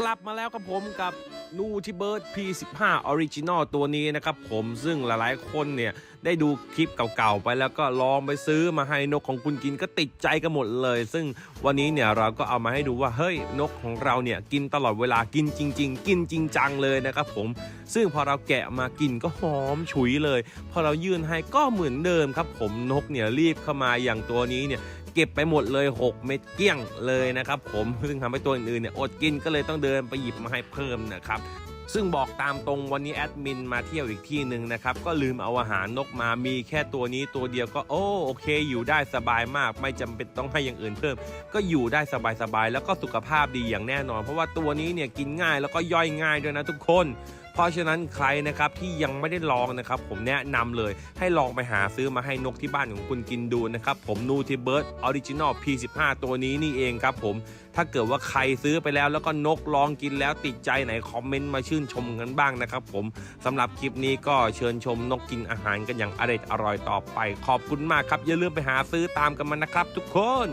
กลับมาแล้วครับผมกับนูทิเบิร์ด P15 Original ตัวนี้นะครับผมซึ่งหลายๆคนเนี่ย ได้ดูคลิปเก่าๆไปแล้วก็ลองไปซื้อมาให้นกของคุณกินก็ติดใจกันหมดเลย ซึ่งวันนี้เนี่ยเราก็เอามาให้ดูว่า เฮ้ยนกของเราเนี่ย กินตลอดเวลากินจริง ๆ กินจริงจังเลยนะครับผม ซึ่งพอเราแกะมากินก็หอมฉุยเลย พอเรายื่นให้ก็เหมือนเดิมครับผมนกเนี่ยรีบเข้ามาอย่างตัวนี้เนี่ย เก็บไปหมดเลย 6 เม็ดเกี้ยงเลยนะครับผมซึ่งทำให้ตัวอื่นๆเนี่ยอดกินก็เลยต้องเดินไปหยิบมาให้เพิ่มนะครับซึ่งบอกตามตรงวันนี้แอดมินมาเที่ยวอีกที่หนึ่งนะครับ ก็ลืมเอาอาหารนกมามีแค่ตัวนี้ตัวเดียวก็โอ้โอเค อยู่ได้สบายมาก ไม่จำเป็นต้องให้อย่างอื่นเพิ่ม ก็อยู่ได้สบายๆแล้วก็สุขภาพดีอย่างแน่นอน เพราะว่าตัวนี้เนี่ยกินง่ายแล้วก็ย่อยง่ายด้วยนะทุกคน เพราะฉะนั้นใครนะครับที่ยังไม่ได้ลองนะครับผมแนะนำเลยให้ลองไปหาซื้อมาให้นกที่บ้านของคุณกินดูนะครับผมนูทิเบิร์ดออริจินอล P15 ตัวนี้นี่เองครับผมถ้าเกิดว่าใครซื้อไปแล้วแล้วก็นกลองกินแล้วติดใจไหนคอมเมนต์มาชื่นชมกันบ้างนะครับผมสำหรับคลิปนี้ก็เชิญชมนกกินอาหารกันอย่างอร่อยอร่อยต่อไป ขอบคุณมากครับ อย่าลืมไปหาซื้อตามกันมานะครับทุกคน